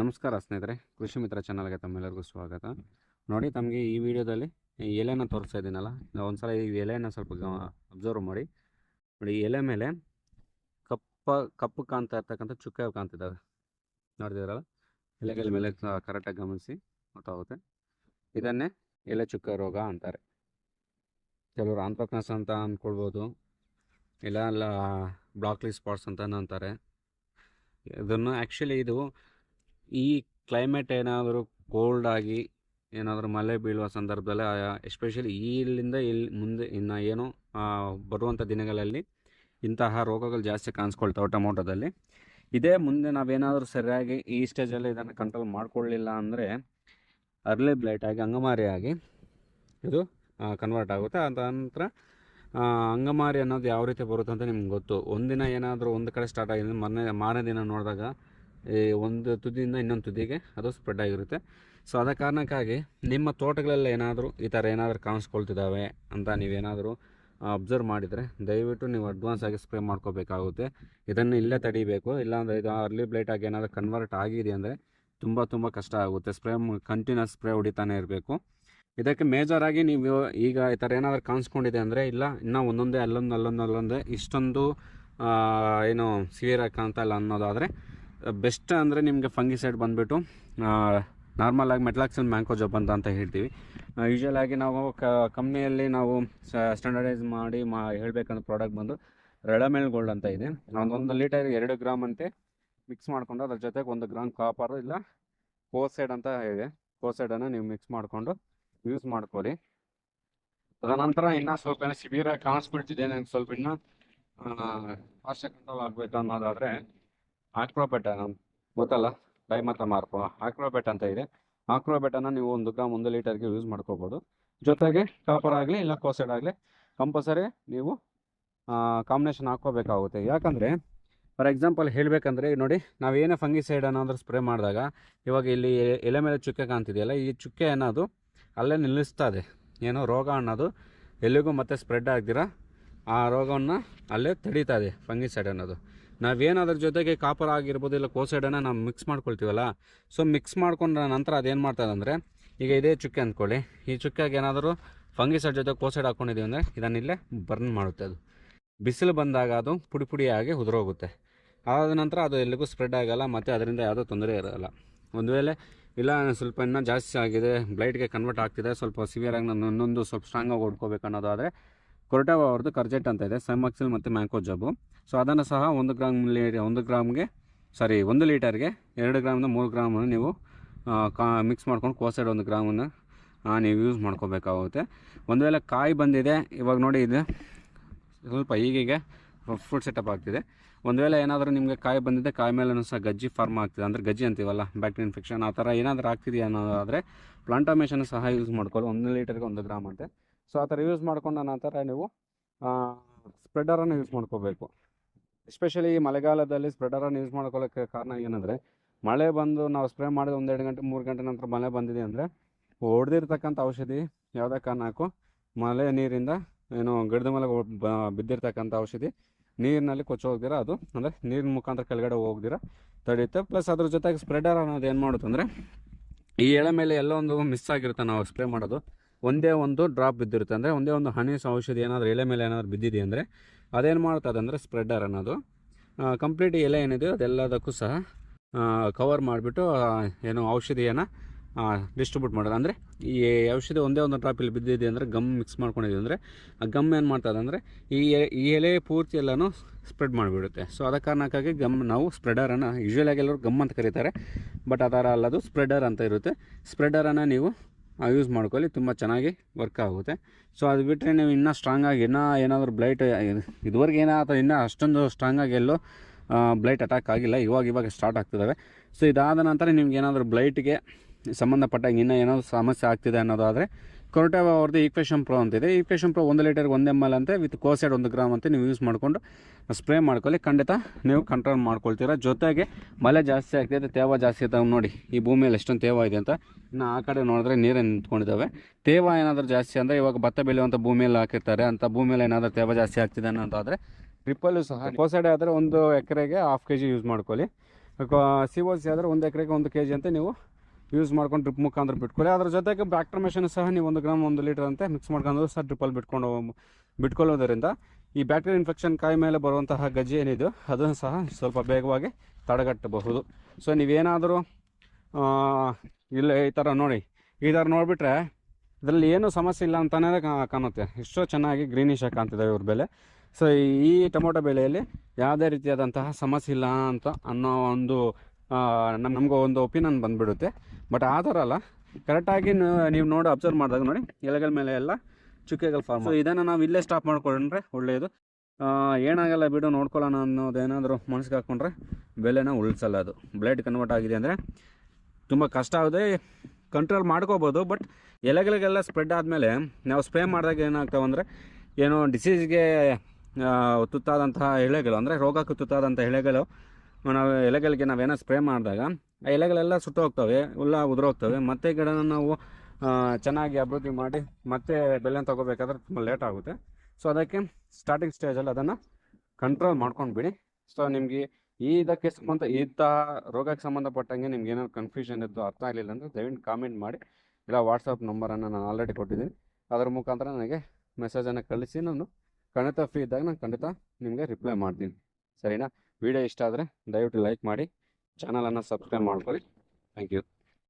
ನಮಸ್ಕಾರ ಸ್ನೇಹಿತರೆ ಕೃಷಿ ಮಿತ್ರ ಚಾನಲ್ಗೆ ತಮ್ಮೆಲ್ಲರಿಗೂ ಸ್ವಾಗತ. ನೋಡಿ ತಮಗೆ ಈ ವಿಡಿಯೋದಲ್ಲಿ ಎಲೆನ ತೋರಿಸ್ತಾ ಇದ್ದೀನಲ್ಲ ಒಂದ್ಸಲ ಈ ಎಲೆನ ಸ್ವಲ್ಪ ಅಬ್ಸರ್ವ್ ಮಾಡಿ. ನೋಡಿ ಎಲೆ ಮೇಲೆ ಕಪ್ಪ ಕಪ್ಪು ಕಾಣ್ತಾ ಇರ್ತಕ್ಕಂಥ ಚುಕ್ಕೆ ಕಾಣ್ತಿದ್ದಾವೆ. ನೋಡಿದಿರಲ್ಲ ಎಲೆಗಳ ಮೇಲೆ ಕರೆಕ್ಟಾಗಿ ಗಮನಿಸಿ ಗೊತ್ತಾಗುತ್ತೆ. ಇದನ್ನೇ ಎಲೆ ಚುಕ್ಕೆ ರೋಗ ಅಂತಾರೆ. ಕೆಲವರು ಆಂಥ್ರಕ್ನಸ್ ಅಂತ ಅಂದ್ಕೊಳ್ಬೋದು ಇಲ್ಲ ಅಲ್ಲ ಬ್ಲಾಕ್ಲಿ ಸ್ಪಾಟ್ಸ್ ಅಂತ ಅಂತಾರೆ. ಇದನ್ನು ಆ್ಯಕ್ಚುಲಿ ಇದು ಈ ಕ್ಲೈಮೇಟ್ ಏನಾದರೂ ಕೋಲ್ಡ್ ಆಗಿ ಏನಾದರೂ ಮಳೆ ಬೀಳುವ ಸಂದರ್ಭದಲ್ಲಿ ಎಸ್ಪೆಷಲಿ ಇಲ್ಲಿಂದ ಇಲ್ಲಿ ಮುಂದೆ ಇನ್ನು ಏನು ಬರುವಂಥ ದಿನಗಳಲ್ಲಿ ಇಂತಹ ರೋಗಗಳು ಜಾಸ್ತಿ ಕಾಣಿಸ್ಕೊಳ್ತಾವೆ ಟೊಮೊಟೊದಲ್ಲಿ. ಇದೇ ಮುಂದೆ ನಾವೇನಾದರೂ ಸರಿಯಾಗಿ ಈ ಸ್ಟೇಜಲ್ಲಿ ಇದನ್ನು ಕಂಟ್ರೋಲ್ ಮಾಡಿಕೊಳ್ಳಿಲ್ಲ ಅಂದರೆ ಅರ್ಲಿ ಬ್ಲೈಟ್ ಆಗಿ, ಅಂಗಮಾರಿ ಆಗಿ ಇದು ಕನ್ವರ್ಟ್ ಆಗುತ್ತೆ. ಅದ ನಂತರ ಅಂಗಮಾರಿ ಅನ್ನೋದು ಯಾವ ರೀತಿ ಬರುತ್ತೆ ಅಂತ ನಿಮ್ಗೆ ಗೊತ್ತು. ಒಂದಿನ ಏನಾದರೂ ಒಂದು ಕಡೆ ಸ್ಟಾರ್ಟ್ ಆಗಿದೆ ಮೊನ್ನೆ ಮಾರನೇ ದಿನ ನೋಡಿದಾಗ ಒಂದು ತುದಿಯಿಂದ ಇನ್ನೊಂದು ತುದಿಗೆ ಅದು ಸ್ಪ್ರೆಡ್ ಆಗಿರುತ್ತೆ. ಸೊ ಅದ ಕಾರಣಕ್ಕಾಗಿ ನಿಮ್ಮ ತೋಟಗಳಲ್ಲಿ ಏನಾದರೂ ಈ ಥರ ಏನಾದರೂ ಕಾಣಿಸ್ಕೊಳ್ತಿದ್ದಾವೆ ಅಂತ ನೀವೇನಾದರೂ ಅಬ್ಸರ್ವ್ ಮಾಡಿದರೆ ದಯವಿಟ್ಟು ನೀವು ಅಡ್ವಾನ್ಸ್ ಆಗಿ ಸ್ಪ್ರೇ ಮಾಡ್ಕೋಬೇಕಾಗುತ್ತೆ. ಇದನ್ನು ಇಲ್ಲೇ ತಡಿಬೇಕು. ಇಲ್ಲಾಂದರೆ ಇದು ಅರ್ಲಿ ಬ್ಲೈಟಾಗಿ ಏನಾದರೂ ಕನ್ವರ್ಟ್ ಆಗಿದೆ ಅಂದರೆ ತುಂಬ ತುಂಬ ಕಷ್ಟ ಆಗುತ್ತೆ. ಸ್ಪ್ರೇ ಕಂಟಿನ್ಯೂಸ್ ಸ್ಪ್ರೇ ಹೊಡಿತಾನೆ ಇರಬೇಕು. ಇದಕ್ಕೆ ಮೇಜರಾಗಿ ನೀವು ಈಗ ಈ ಥರ ಏನಾದರೂ ಕಾಣಿಸ್ಕೊಂಡಿದೆ ಅಂದರೆ, ಇಲ್ಲ, ಇನ್ನೂ ಒಂದೊಂದೇ, ಅಲ್ಲೊಂದು ಅಲ್ಲೊಂದು, ಅಲ್ಲೊಂದೇ, ಇಷ್ಟೊಂದು ಏನು ಸಿವಿಯರಾಗಿ ಕಾಣ್ತಾ ಇಲ್ಲ ಅನ್ನೋದಾದರೆ ಬೆಸ್ಟ್ ಅಂದರೆ ನಿಮಗೆ ಫಂಗಿಸೈಡ್ ಬಂದುಬಿಟ್ಟು ನಾರ್ಮಲಾಗಿ ಮೆಟ್ಲಾಕ್ಸಲ್ ಮ್ಯಾಂಕೋ ಜಬ್ ಅಂತ ಅಂತ ಹೇಳ್ತೀವಿ ಯೂಶಲ್ ಆಗಿ ನಾವು ಕಂಪ್ನಿಯಲ್ಲಿ ನಾವು ಸ್ಟ್ಯಾಂಡರ್ಡೈಸ್ ಮಾಡಿ ಮಾ ಹೇಳ್ಬೇಕಂದ್ರೆ ಪ್ರಾಡಕ್ಟ್ ಬಂದು ರೆಡಮೆಲ್ ಗೋಲ್ಡ್ ಅಂತ ಇದೆ. ಒಂದು ಲೀಟರ್ ಎರಡು ಗ್ರಾಮ್ ಅಂತೆ ಮಿಕ್ಸ್ ಮಾಡಿಕೊಂಡು ಅದ್ರ ಜೊತೆಗೆ ಒಂದು ಗ್ರಾಮ್ ಕಾಪರ್ ಇಲ್ಲ ಕೋಸೈಡ್ ಅಂತ ಇದೆ. ಕೋಸೈಡನ್ನು ನೀವು ಮಿಕ್ಸ್ ಮಾಡಿಕೊಂಡು ಯೂಸ್ ಮಾಡ್ಕೊಳ್ಳಿ. ತದನಂತರ ಇನ್ನೂ ಸ್ವಲ್ಪ ಏನೋ ಶಿಬಿರ ಕಾಣಿಸ್ಬಿಡ್ತಿದೆ ನಂಗೆ ಸ್ವಲ್ಪ ಇನ್ನೂ ಫಾಸ್ಟ್ ಕಂಟ್ರೋಲ್ ಆಗಬೇಕು ಅನ್ನೋದಾದರೆ ಆಕ್ರೋಬೆಟ್ ಗೊತ್ತಲ್ಲ? ಡೈಮತ ಮಾರ್ಪು. ಆಕ್ರೋಬೆಟ್ ಅಂತ ಇದೆ. ಆಕ್ರೋಬೆಟನ್ನು ನೀವು ಒಂದು ಗ್ರಾಮ್, ಒಂದು ಲೀಟರ್ಗೆ ಯೂಸ್ ಮಾಡ್ಕೋಬೋದು. ಜೊತೆಗೆ ಕಾಪರ್ ಆಗಲಿ ಇಲ್ಲ ಕೋಸೆಡ್ ಆಗಲಿ ಕಂಪಲ್ಸರಿ ನೀವು ಕಾಂಬಿನೇಷನ್ ಹಾಕೋಬೇಕಾಗುತ್ತೆ ಯಾಕಂದರೆ ಫಾರ್ ಎಕ್ಸಾಂಪಲ್ ಹೇಳಬೇಕಂದ್ರೆ, ನೋಡಿ, ನಾವು ಏನೇ ಫಂಗಿಸೈಡ್ ಅನ್ನೋದ್ರ ಸ್ಪ್ರೇ ಮಾಡಿದಾಗ, ಇವಾಗ ಇಲ್ಲಿ ಎಲೆ ಮೇಲೆ ಚುಕ್ಕೆ ಕಾಣ್ತಿದೆಯಲ್ಲ, ಈ ಚುಕ್ಕೆ ಅನ್ನೋದು ಅಲ್ಲೇ ನಿಲ್ಲಿಸ್ತಾ ಇದೆ ಏನೋ ರೋಗ ಅನ್ನೋದು ಎಲ್ಲಿಗೂ ಮತ್ತೆ ಸ್ಪ್ರೆಡ್ ಆಗ್ದಿರ, ಆ ರೋಗವನ್ನು ಅಲ್ಲೇ ತಡೀತಾ ಇದೆ ಫಂಗಿಸೈಡ್ ಅನ್ನೋದು. ನಾವೇನಾದ್ರ ಜೊತೆಗೆ ಕಾಪರ್ ಆಗಿರ್ಬೋದು ಇಲ್ಲ ಕೋಸೈಡನ್ನು ನಾವು ಮಿಕ್ಸ್ ಮಾಡ್ಕೊಳ್ತೀವಲ್ಲ ಸೊ ಮಿಕ್ಸ್ ಮಾಡ್ಕೊಂಡ ನಂತರ ಅದೇನು ಮಾಡ್ತದೆ ಅಂದರೆ ಈಗ ಇದೇ ಚುಕ್ಕೆ ಅಂದ್ಕೊಳ್ಳಿ. ಈ ಚುಕ್ಕೆಗೆ ಏನಾದರೂ ಫಂಗಿಸೈಡ್ ಜೊತೆ ಕೋಸೈಡ್ ಹಾಕ್ಕೊಂಡಿದ್ದೀವಿ ಅಂದರೆ ಇದನ್ನಿಲ್ಲೇ ಬರ್ನ್ ಮಾಡುತ್ತೆ ಅದು. ಬಿಸಿಲು ಬಂದಾಗ ಅದು ಪುಡಿ ಪುಡಿಯಾಗಿ ಉದುರೋಗುತ್ತೆ. ಆದ ನಂತರ ಅದು ಎಲ್ಲಿಗೂ ಸ್ಪ್ರೆಡ್ ಆಗಲ್ಲ, ಮತ್ತು ಅದರಿಂದ ಯಾವುದೋ ತೊಂದರೆ ಇರೋಲ್ಲ. ಒಂದು ವೇಳೆ ಇಲ್ಲ, ಸ್ವಲ್ಪ ಇನ್ನೂ ಜಾಸ್ತಿ ಆಗಿದೆ ಬ್ಲೈಟ್ಗೆ ಕನ್ವರ್ಟ್ ಆಗ್ತಿದೆ, ಸ್ವಲ್ಪ ಸಿವಿಯರಾಗಿ ನಾನು ಇನ್ನೊಂದು ಸ್ವಲ್ಪ ಸ್ಟ್ರಾಂಗಾಗಿ ಹೊಡ್ಕೋಬೇಕು ಅನ್ನೋದಾದರೆ ಕೊರಟವ ಅವ್ರದ್ದು ಕರ್ಜೆಟ್ ಅಂತ ಇದೆ ಸೆಮಾಕ್ಸಿಲ್ ಮತ್ತು ಮ್ಯಾಂಕೋ ಜಬ್ಬು. ಸೊ ಅದನ್ನು ಸಹ ಒಂದು ಗ್ರಾಮ್ ಒಂದು ಗ್ರಾಮ್ಗೆ ಸಾರಿ ಒಂದು ಲೀಟರ್ಗೆ ಎರಡು ಗ್ರಾಮಿಂದ ಮೂರು ಗ್ರಾಮನ್ನು ನೀವು ಕಾ ಮಿಕ್ಸ್ ಮಾಡ್ಕೊಂಡು ಕೋಸೈಡ್ ಒಂದು ಗ್ರಾಮನ್ನು ನೀವು ಯೂಸ್ ಮಾಡ್ಕೋಬೇಕಾಗುತ್ತೆ. ಒಂದು ವೇಳೆ ಕಾಯಿ ಬಂದಿದೆ, ಇವಾಗ ನೋಡಿ ಇದು ಸ್ವಲ್ಪ ಈಗೀಗ ಫ್ರೂಟ್ ಸೆಟಪ್ ಆಗ್ತಿದೆ. ಒಂದು ವೇಳೆ ಏನಾದರೂ ನಿಮಗೆ ಕಾಯಿ ಬಂದಿದೆ, ಕಾಯಿ ಮೇಲೆ ಸಹ ಗಜ್ಜಿ ಫಾರ್ಮ್ ಆಗ್ತಿದೆ. ಅಂದರೆ ಗಜ್ಜಿ ಅಂತೀವಲ್ಲ ಬ್ಯಾಕ್ಟೀರಿಯಾ ಇನ್ಫೆಕ್ಷನ್ ಆ ಥರ ಏನಾದರೂ ಆಗ್ತಿದೆಯಾ ಅನ್ನೋದಾದರೆ ಪ್ಲಾಂಟೋಮೇಷನ್ ಸಹ ಯೂಸ್ ಮಾಡ್ಕೊಳ್ಳಿ. ಒಂದು ಲೀಟರ್ಗೆ ಒಂದು ಗ್ರಾಮ್ ಅಂತೆ. ಸೊ ಆ ಥರ ಯೂಸ್ ಮಾಡ್ಕೊಂಡ ನಂತರ ನೀವು ಸ್ಪ್ರೆಡರನ್ನು ಯೂಸ್ ಮಾಡ್ಕೋಬೇಕು. ಎಸ್ಪೆಷಲಿ ಮಳೆಗಾಲದಲ್ಲಿ ಸ್ಪ್ರೆಡರನ್ನು ಯೂಸ್ ಮಾಡ್ಕೊಳ್ಳೋಕ್ಕೆ ಕಾರಣ ಏನಂದರೆ, ಮಳೆ ಬಂದು ನಾವು ಸ್ಪ್ರೇ ಮಾಡಿದ ಒಂದೆರಡು ಗಂಟೆ, ಮೂರು ಗಂಟೆ ನಂತರ ಮಳೆ ಬಂದಿದೆ ಅಂದರೆ ಹೊಡೆದಿರ್ತಕ್ಕಂಥ ಔಷಧಿ ಯಾವುದೇ ಕಾರಣಕ್ಕೂ ಮಳೆ ನೀರಿಂದ ಏನು ಗಿಡದ ಮೇಲೆ ಬಿದ್ದಿರ್ತಕ್ಕಂಥ ಔಷಧಿ ನೀರಿನಲ್ಲಿ ಕೊಚ್ಚಿ ಹೋಗ್ದಿರ, ಅದು ಅಂದರೆ ನೀರಿನ ಮುಖಾಂತರ ಕೆಳಗಡೆ ಹೋಗ್ದಿರ, ತಡೆಯುತ್ತೆ. ಪ್ಲಸ್ ಅದ್ರ ಜೊತೆಗೆ ಸ್ಪ್ರೆಡರ್ ಅನ್ನೋದು ಏನು ಮಾಡುತ್ತೆ ಅಂದರೆ ಈ ಎಳೆ ಮೇಲೆ ಎಲ್ಲೋ ಒಂದು ಮಿಸ್ ಆಗಿರುತ್ತೆ ನಾವು ಸ್ಪ್ರೇ ಮಾಡೋದು. ಒಂದೇ ಒಂದು ಡ್ರಾಪ್ ಬಿದ್ದಿರುತ್ತೆ ಅಂದರೆ ಒಂದೇ ಒಂದು ಹನಿ ಔಷಧಿ ಏನಾದರೂ ಎಲೆ ಮೇಲೆ ಏನಾದರೂ ಬಿದ್ದಿದೆ ಅಂದರೆ ಅದೇನು ಮಾಡ್ತದೆ ಅಂದರೆ ಸ್ಪ್ರೆಡರ್ ಅನ್ನೋದು. ಕಂಪ್ಲೀಟ್ ಎಲೆ ಏನಿದೆ ಅದೆಲ್ಲದಕ್ಕೂ ಸಹ ಕವರ್ ಮಾಡಿಬಿಟ್ಟು ಏನು ಔಷಧಿಯನ್ನು ಡಿಸ್ಟ್ರಿಬ್ಯೂಟ್ ಮಾಡೋದು. ಅಂದರೆ ಈ ಔಷಧಿ ಒಂದೇ ಒಂದು ಡ್ರಾಪ್ ಇಲ್ಲಿ ಬಿದ್ದಿದೆ ಅಂದರೆ ಗಮ್ ಮಿಕ್ಸ್ ಮಾಡ್ಕೊಂಡಿದೆ ಅಂದರೆ ಆ ಗಮ್ ಏನು ಮಾಡ್ತದೆ ಅಂದರೆ ಈ ಈ ಎಲೆ ಪೂರ್ತಿ ಎಲ್ಲನೂ ಸ್ಪ್ರೆಡ್ ಮಾಡಿಬಿಡುತ್ತೆ. ಸೊ ಅದ ಕಾರಣಕ್ಕಾಗಿ ಗಮ್ ನಾವು ಸ್ಪ್ರೆಡರನ್ನು ಯೂಶ್ವಲಾಗಿ ಎಲ್ಲರೂ ಗಮ್ ಅಂತ ಕರೀತಾರೆ ಬಟ್ ಥರ ಅಲ್ಲದು ಸ್ಪ್ರೆಡರ್ ಅಂತ ಇರುತ್ತೆ. ಸ್ಪ್ರೆಡರನ್ನು ನೀವು ಯೂಸ್ ಮಾಡ್ಕೊಳ್ಳಿ, ತುಂಬ ಚೆನ್ನಾಗಿ ವರ್ಕ್ ಆಗುತ್ತೆ. ಸೊ ಅದು ಬಿಟ್ಟರೆ ನೀವು ಇನ್ನೂ ಸ್ಟ್ರಾಂಗಾಗಿ ಇನ್ನೂ ಏನಾದರೂ ಬ್ಲೈಟ್ ಇದುವರೆಗೆ ಏನಾಗುತ್ತೆ ಇನ್ನೂ ಅಷ್ಟೊಂದು ಸ್ಟ್ರಾಂಗಾಗಿ ಎಲ್ಲೋ ಬ್ಲೈಟ್ ಅಟ್ಯಾಕ್ ಆಗಿಲ್ಲ, ಇವಾಗ ಇವಾಗ ಸ್ಟಾರ್ಟ್ ಆಗ್ತಿದ್ದಾವೆ ಸೊ ಇದಾದ ನಂತರ ನಿಮ್ಗೆ ಏನಾದರೂ ಬ್ಲೈಟ್ಗೆ ಸಂಬಂಧಪಟ್ಟಾಗ ಇನ್ನೂ ಏನಾದರೂ ಸಮಸ್ಯೆ ಆಗ್ತಿದೆ ಅನ್ನೋದಾದರೆ ಕೊರಟವ ಅವ್ರದ್ದು ಈಕ್ವೇಷನ್ ಪ್ರೋ ಅಂತಿದೆ. ಈಕ್ವೇಷನ್ ಪ್ರೋ ಒಂದು ಲೀಟರ್ಗೆ ಒಂದು ಎಂ ಎಲ್ ಅಂತೆ ವಿತ್ ಕೋಸೈಡ್ ಒಂದು ಗ್ರಾಮ್ ಅಂತ ನೀವು ಯೂಸ್ ಮಾಡಿಕೊಂಡು ಸ್ಪ್ರೇ ಮಾಡ್ಕೊಳ್ಳಿ. ಖಂಡಿತ ನೀವು ಕಂಟ್ರೋಲ್ ಮಾಡ್ಕೊಳ್ತೀರಾ. ಜೊತೆಗೆ ಮಳೆ ಜಾಸ್ತಿ ಆಗ್ತಿದೆ ತೇವ ಜಾಸ್ತಿ ಇದ್ದಾವೆ ನೋಡಿ ಈ ಭೂಮಿಯಲ್ಲಿ ಎಷ್ಟೊಂದು ತೇವ ಇದೆ ಅಂತ. ಇನ್ನು ಆ ಕಡೆ ನೋಡಿದ್ರೆ ನೀರೇ ನಿಂತ್ಕೊಂಡಿದ್ದಾವೆ ತೇವ ಏನಾದರೂ ಜಾಸ್ತಿ ಅಂದರೆ ಇವಾಗ ಭತ್ತ ಬೆಳೆಯುವಂಥ ಭೂಮಿಯಲ್ಲಿ ಹಾಕಿರ್ತಾರೆ. ಅಂತ ಭೂಮಿಯಲ್ಲಿ ಏನಾದರೂ ತೇವ ಜಾಸ್ತಿ ಆಗ್ತಿದೆ ಅನ್ನೋದಾದರೆ ಟ್ರಿಪ್ಪಲ್ಲೂ ಸಹ ಕೋಸೈಡ್ ಆದರೆ ಒಂದು ಎಕರೆಗೆ ಹಾಫ್ ಕೆ ಜಿ ಯೂಸ್ ಮಾಡ್ಕೊಳ್ಳಿ. ಸಿ ಓ ಸಿ ಆದರೆ ಒಂದು ಎಕರೆಗೆ ಒಂದು ಕೆ ಜಿ ಅಂತ ನೀವು ಯೂಸ್ ಮಾಡ್ಕೊಂಡು ಡ್ರಿಪ್ ಮುಖಾಂತರ ಬಿಟ್ಕೊಳ್ಳಿ ಅದ್ರ ಜೊತೆಗೆ ಬ್ಯಾಕ್ಟರ್ ಮೆಷಿನ್ ಸಹ ನೀವು ಒಂದು ಗ್ರಾಮ್ ಒಂದು ಲೀಟರ್ ಅಂತ ಮಿಕ್ಸ್ ಮಾಡ್ಕೊಂಡು ಸಹ ಡ್ರಿಪ್ಪಲ್ಲಿ ಬಿಟ್ಕೊಂಡು ಬಿಟ್ಕೊಳ್ಳೋದರಿಂದ ಈ ಬ್ಯಾಕ್ಟೀರಿಯಾ ಇನ್ಫೆಕ್ಷನ್ ಕಾಯಿ ಮೇಲೆ ಬರುವಂತಹ ಗಜ್ಜೆ ಏನಿದೆ ಅದನ್ನು ಸಹ ಸ್ವಲ್ಪ ಬೇಗವಾಗಿ ತಡೆಗಟ್ಟಬಹುದು. ಸೊ ನೀವೇನಾದರೂ ಇಲ್ಲ ಈ ಥರ ನೋಡಿ, ಈ ಥರ ನೋಡಿಬಿಟ್ರೆ ಇದರಲ್ಲಿ ಏನೂ ಸಮಸ್ಯೆ ಇಲ್ಲ ಅಂತಲೇ ಕಾಣುತ್ತೆ. ಎಷ್ಟೋ ಚೆನ್ನಾಗಿ ಗ್ರೀನಿಶ್ ಆಗಿ ಕಾಣ್ತಿದ್ದಾವೆ ಇವ್ರ ಬೆಲೆ. ಸೊ ಈ ಟೊಮೊಟೊ ಬೆಳೆಯಲ್ಲಿ ಯಾವುದೇ ರೀತಿಯಾದಂತಹ ಸಮಸ್ಯೆ ಇಲ್ಲ ಅಂತ ಅನ್ನೋ ಒಂದು ನಮ್ಮ ನಮಗೂ ಒಂದು ಒಪಿನಿಯನ್ ಬಂದುಬಿಡುತ್ತೆ. ಬಟ್ ಆ ಥರ ಅಲ್ಲ. ಕರೆಕ್ಟಾಗಿ ನೀವು ನೋಡಿ ಅಬ್ಸರ್ವ್ ಮಾಡಿದಾಗ ನೋಡಿ ಎಲೆಗಳ ಮೇಲೆ ಎಲ್ಲ ಚುಕ್ಕೆಗಳ ಫಾರ್ಮ್ ಸೊ ಇದನ್ನು ನಾವು ಇಲ್ಲೇ ಸ್ಟಾಪ್ ಮಾಡ್ಕೊಂಡ್ರೆ ಒಳ್ಳೆಯದು ಏನಾಗಲ್ಲ ಬಿಡು ನೋಡ್ಕೊಳ್ಳೋಣ ಅನ್ನೋದೇನಾದರೂ ಮನಸ್ಸಿಗೆ ಹಾಕ್ಕೊಂಡ್ರೆ ಬೆಲೆನ ಉಳಿಸಲ್ಲ ಅದು. ಬ್ಲಡ್ ಕನ್ವರ್ಟ್ ಆಗಿದೆ ಅಂದರೆ ತುಂಬ ಕಷ್ಟ ಆಗದೆ ಕಂಟ್ರೋಲ್ ಮಾಡ್ಕೋಬೋದು ಬಟ್ ಎಲೆಗಳಿಗೆಲ್ಲ ಸ್ಪ್ರೆಡ್ ಆದಮೇಲೆ ನಾವು ಸ್ಪ್ರೇ ಮಾಡಿದಾಗ ಏನಾಗ್ತಾವೆ ಅಂದರೆ ಏನೋ ಡಿಸೀಸ್ಗೆ ತುತ್ತಾದಂತಹ ಎಳೆಗಳು ಅಂದರೆ ರೋಗಕ್ಕೆ ತುತ್ತಾದಂಥ ಎಲೆಗಳು ನಾವು ಎಲೆಗಳಿಗೆ ನಾವೇನೋ ಸ್ಪ್ರೇ ಮಾಡಿದಾಗ, ಆ ಎಲೆಗಳೆಲ್ಲ ಸುಟ್ಟು ಹೋಗ್ತವೆ ಹುಲ್ಲ ಉದುರೋಗ್ತವೆ, ಮತ್ತೆ ಗಿಡನ ನಾವು ಚೆನ್ನಾಗಿ ಅಭಿವೃದ್ಧಿ ಮಾಡಿ ಮತ್ತೆ ಬೆಲೆ ತಗೋಬೇಕಾದ್ರೆ ತುಂಬ ಲೇಟ್ ಆಗುತ್ತೆ. ಸೊ ಅದಕ್ಕೆ ಸ್ಟಾರ್ಟಿಂಗ್ ಸ್ಟೇಜಲ್ಲಿ ಅದನ್ನು ಕಂಟ್ರೋಲ್ ಮಾಡ್ಕೊಂಡು ಬಿಡಿ ಸೊ ನಿಮಗೆ ಈ ಇದಕ್ಕೆ ಸಂಬಂಧ ಇಂಥ ರೋಗಕ್ಕೆ ಸಂಬಂಧಪಟ್ಟಂಗೆ ನಿಮ್ಗೆ ಏನಾದ್ರು ಕನ್ಫ್ಯೂಷನ್ ಇದ್ದು ಅರ್ಥ ಆಗಲಿಲ್ಲ ಅಂದರೆ ದಯವಿಟ್ಟು ಕಾಮೆಂಟ್ ಮಾಡಿ. ಇಲ್ಲ ವಾಟ್ಸಪ್ ನಂಬರನ್ನು ನಾನು ಆಲ್ರೆಡಿ ಕೊಟ್ಟಿದ್ದೀನಿ. ಅದರ ಮುಖಾಂತರ ನನಗೆ ಮೆಸೇಜನ್ನು ಕಳಿಸಿ, ನಾನು ಖಂಡಿತ ಫ್ರೀ ಇದ್ದಾಗ ನಾನು ಖಂಡಿತ ನಿಮಗೆ ರಿಪ್ಲೈ ಮಾಡ್ತೀನಿ. ಸರಿನಾ? ವಿಡಿಯೋ ಇಷ್ಟ ಆದರೆ ದಯವಿಟ್ಟು ಲೈಕ್ ಮಾಡಿ. ಚಾನಲನ್ನು ಸಬ್ಸ್ಕ್ರೈಬ್ ಮಾಡ್ಕೊಳ್ಳಿ. Thank you